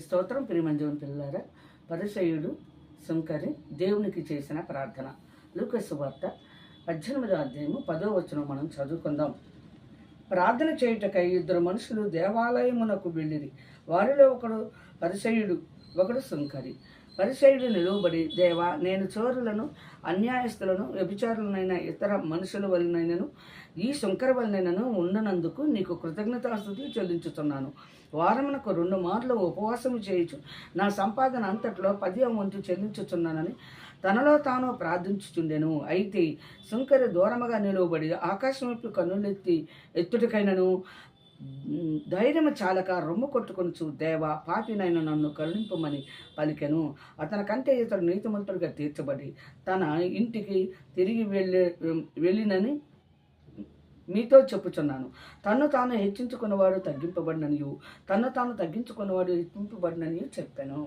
స్తోత్రం. ప్రియమంజవన్ పిల్లారా పరిసయుడు శంకరి దేవునికి చేసిన ప్రార్థన. లూకస్ వార్త పద్దెనిమిదో అధ్యాయము పదో వచనం మనం చదువుకుందాం. ప్రార్థన చేయుటకై ఇద్దరు మనుషులు దేవాలయమునకు వెళ్ళిరి. వారిలో ఒకడు పరిసయుడు ఒకడు సుంకరి. పరిశైలు నిలువబడి దేవా నేను చోరులను అన్యాయస్తులను వ్యభిచారులనైన ఇతర మనుషుల వలనైనను ఈ శంకర వలనైనను ఉన్ననందుకు నీకు కృతజ్ఞతాస్థుతులు చెల్లించుతున్నాను వారమునకు రెండు మార్లు ఉపవాసము చేయుచు నా సంపాదన అంతట్లో పది వంతు చెల్లించుచున్నానని తనలో తాను ప్రార్థించుచుండెను. అయితే శంకరి దూరముగా నిలువబడి ఆకాశం వైపు కన్నులెత్తి ఎత్తుటికైనను ధైర్యము చాలక రొమ్ము కొట్టుకొనుచు దేవా పాపినైన నన్ను కరుణింపమని పలికెను. అతని కంటే ఇతడు నీతిమంతుడిగా తీర్చబడి తన ఇంటికి తిరిగి వెళ్ళే వెళ్ళినని మీతో చెప్పుచున్నాను. తన్ను తాను హెచ్చించుకున్నవాడు తగ్గింపబడిననియు తన్ను తాను తగ్గించుకున్నవాడు హెచ్చింపబడిననియు చెప్పాను.